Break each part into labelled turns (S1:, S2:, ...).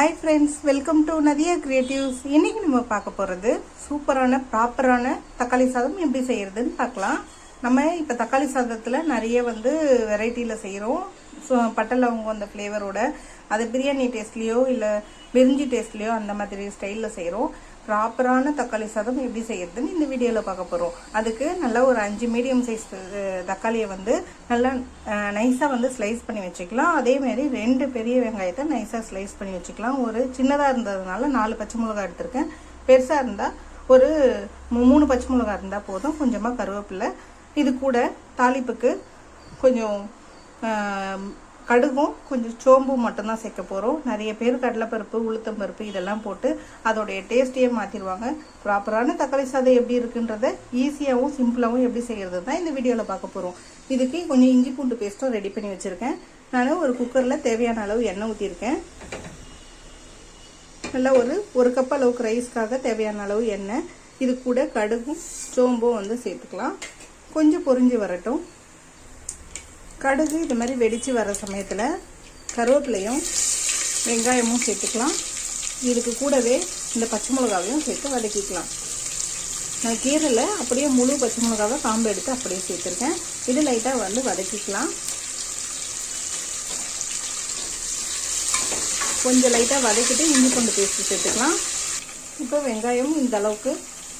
S1: Hi friends welcome to Nadiya creatives இன்றைக்கி நம்ம பார்க்க போகிறது சூப்பரான ப்ராப்பரான தக்காளி சாதம் எப்படி செய்கிறதுன்னு பார்க்கலாம். நம்ம இப்போ தக்காளி சாதத்தில் நிறைய வந்து வெரைட்டியில் செய்கிறோம் ஸோ பட்டை லவங்கம் அந்த ஃப்ளேவரோட அது பிரியாணி டேஸ்ட்லேயோ இல்லை பிரிஞ்சி டேஸ்ட்லேயோ அந்த மாதிரி ஸ்டைலில் செய்கிறோம் ப்ராப்பரான தக்காளி சாதம் எப்படி செய்யறதுன்னு இந்த வீடியோவில் பார்க்க போகிறோம் அதுக்கு நல்லா ஒரு அஞ்சு மீடியம் சைஸ் தக்காளியை வந்து நல்லா நைஸாக வந்து ஸ்லைஸ் பண்ணி வச்சுக்கலாம். அதேமாரி ரெண்டு பெரிய வெங்காயத்தை நைஸாக ஸ்லைஸ் பண்ணி வச்சுக்கலாம். ஒரு சின்னதாக இருந்ததுனால நாலு பச்சை மிளகா எடுத்திருக்கேன். பெருசாக இருந்தால் ஒரு மூணு பச்சை மிளகா இருந்தால் போதும். கொஞ்சமாக கருவேப்பிலை. இது கூட தாளிப்புக்கு கொஞ்சம் கடுகும் கொஞ்சம் சோம்பும் மட்டும்தான் சேர்க்க போகிறோம் நிறைய பேர் கடலைப்பருப்பு உளுத்தம் பருப்பு இதெல்லாம் போட்டு அதோடைய டேஸ்ட்டையே மாற்றிடுவாங்க ப்ராப்பரான தக்காளி சாதம் எப்படி இருக்குன்றத ஈஸியாகவும் சிம்பிளாகவும் எப்படி செய்கிறது தான் இந்த வீடியோவில் பார்க்க போகிறோம் இதுக்கு கொஞ்சம் இஞ்சி பூண்டு பேஸ்ட்டும் ரெடி பண்ணி வச்சுருக்கேன். நான் ஒரு குக்கரில் தேவையான அளவு எண்ணெய் ஊற்றிருக்கேன் நல்லா ஒரு ஒரு கப் அளவுக்கு ரைஸ்க்காக தேவையான அளவு எண்ணெய். இது கூட கடுகும் சோம்பும் வந்து சேர்த்துக்கலாம். கொஞ்சம் பொரிஞ்சு வரட்டும். கடுகு இது மாதிரி வெடித்து வர சமயத்தில் கருவேப்பிலையும் வெங்காயமும் சேர்த்துக்கலாம். இதுக்கு கூடவே இந்த பச்சை மிளகாவையும் சேர்த்து வதக்கிக்கலாம். நான் கீரையில் அப்படியே முழு பச்சை மிளகாவை காம்பு எடுத்து அப்படியே சேர்த்துருக்கேன். இது லைட்டாக வந்து வதக்கிக்கலாம். கொஞ்சம் லைட்டாக வதக்கிட்டு இஞ்சி பூண்டு பேஸ்ட்டு சேர்த்துக்கலாம். இப்போ வெங்காயமும் இந்த அளவுக்கு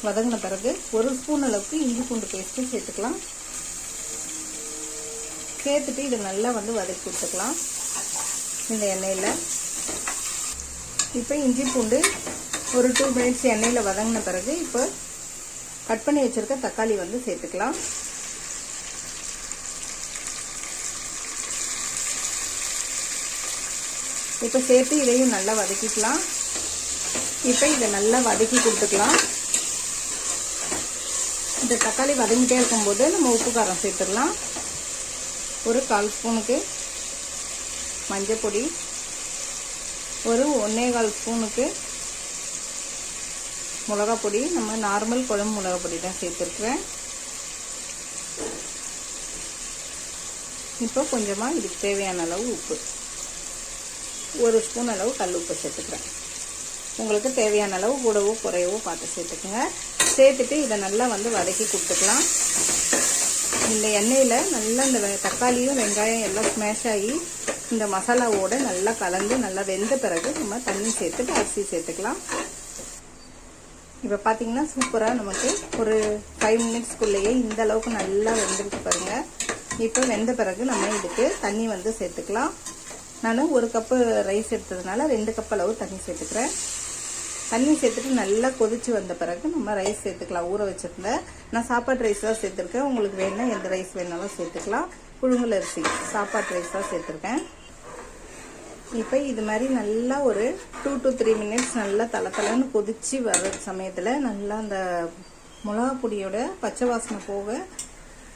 S1: வதங்கின பிறகு ஒரு ஸ்பூன் அளவுக்கு இஞ்சி பூண்டு பேஸ்ட்டு சேர்த்துக்கலாம். சேர்த்துட்டு இது நல்லா வந்து வதக்கி கொடுத்துக்கலாம் இந்த எண்ணெயில். இப்போ இஞ்சி பூண்டு ஒரு டூ மினிட்ஸ் எண்ணெயில் வதங்கின பிறகு இப்போ கட் பண்ணி வச்சுருக்க தக்காளி வந்து சேர்த்துக்கலாம். இப்போ சேர்த்து இதையும் நல்லா வதக்கிக்கலாம். இப்போ இதை நல்லா வதக்கி கொடுத்துக்கலாம். இந்த தக்காளி வதங்கிட்டே இருக்கும்போது நம்ம உப்பு காரம் சேர்த்துடலாம். ஒரு கால் ஸ்பூனுக்கு மஞ்சள் பொடி ஒரு ஒன்றே கால் ஸ்பூனுக்கு மிளகாப்பொடி. நம்ம நார்மல் குழம்பு மிளகாப்பொடி தான் சேர்த்துருக்குறேன். இப்போ கொஞ்சமாக இதுக்கு தேவையான அளவு உப்பு. ஒரு ஸ்பூன் அளவு கல் உப்பு சேர்த்துக்கிறேன். உங்களுக்கு தேவையான அளவு கூடவோ குறையவோ பார்த்து சேர்த்துக்குங்க. சேர்த்துட்டு இதை நல்லா வந்து வதக்கி கொடுத்துக்கலாம். இந்த எண்ணெயில் நல்லா இந்த தக்காளியும் வெங்காயம் எல்லாம் ஸ்மேஷ் ஆகி இந்த மசாலாவோடு நல்லா கலந்து நல்லா வெந்த பிறகு நம்ம தண்ணி சேர்த்துட்டு அரிசி சேர்த்துக்கலாம். இப்போ பார்த்தீங்கன்னா சூப்பராக நமக்கு ஒரு ஃபைவ் மினிட்ஸ்க்குள்ளேயே இந்த அளவுக்கு நல்லா வெந்திருக்கு பாருங்கள் இப்போ வெந்த பிறகு நம்ம இதுக்கு தண்ணி வந்து சேர்த்துக்கலாம். நான் ஒரு கப்பு ரைஸ் எடுத்ததுனால ரெண்டு கப் அளவு தண்ணி சேர்த்துக்கிறேன். தண்ணி சேர்த்துட்டு நல்லா கொதிச்சு வந்த பிறகு நம்ம ரைஸ் சேர்த்துக்கலாம். ஊற வச்சிருந்தேன் நான் சாப்பாட்டு ரைஸ் தான் சேர்த்துருக்கேன். உங்களுக்கு வேணா எந்த ரைஸ் வேணாலும் சேர்த்துக்கலாம். புழுங்கல் அரிசி சாப்பாட்டு ரைஸ் தான் சேர்த்துருக்கேன். இப்போ இது மாதிரி நல்லா ஒரு டூ டு த்ரீ மினிட்ஸ் நல்லா தலை தலைன்னு கொதிச்சு வர சமயத்தில் நல்லா அந்த மிளகா பொடியோட பச்சை வாசனை போக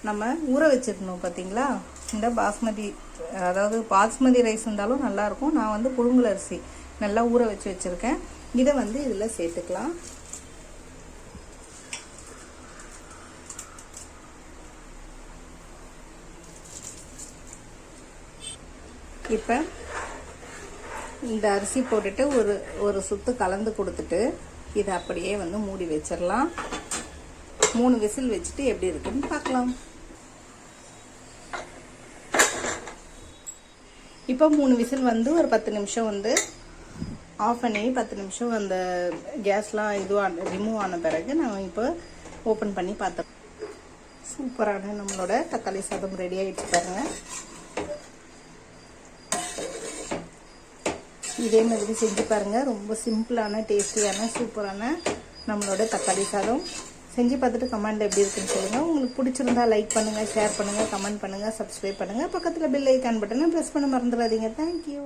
S1: நம்ம ஊற வச்சிருக்கணும் பார்த்தீங்களா இந்த பாஸ்மதி அதாவது பாஸ்மதி ரைஸ் இருந்தாலும் நல்லாயிருக்கும் நான் வந்து புழுங்கல் அரிசி நல்லா ஊற வச்சு வச்சுருக்கேன். இதை வந்து இதில் சேர்த்துக்கலாம். இப்போ இந்த அரிசி போட்டுட்டு ஒரு ஒரு சுத்து கலந்து கொடுத்துட்டு இதை அப்படியே வந்து மூடி வச்சிடலாம். மூணு விசில் வச்சுட்டு எப்படி இருக்குன்னு பார்க்கலாம். இப்போ மூணு விசில் வந்து ஒரு பத்து நிமிஷம் வந்து ஆஃப் பண்ணி பத்து நிமிஷம் அந்த கேஸ்லாம் இதுவாக ரிமூவ் ஆன பிறகு நான் இப்போ ஓப்பன் பண்ணி பார்த்தேன் சூப்பரான நம்மளோட தக்காளி சாதம் ரெடி ஆகிடுச்சு பாருங்க. இதே மாதிரி செஞ்சு பாருங்க. ரொம்ப சிம்பிளான டேஸ்டியான சூப்பரான நம்மளோட தக்காளி சாதம். செஞ்சு பார்த்துட்டு கமெண்ட் எப்படி இருக்குன்னு சொல்லுங்கள் உங்களுக்கு பிடிச்சிருந்தா லைக் பண்ணுங்கள் ஷேர் பண்ணுங்கள் கமெண்ட் பண்ணுங்கள் சப்ஸ்கிரைப் பண்ணுங்கள் பக்கத்தில் பில் ஐக்கான் பட்டனை ப்ரெஸ் பண்ண மறந்துடாதீங்க. தேங்க்யூ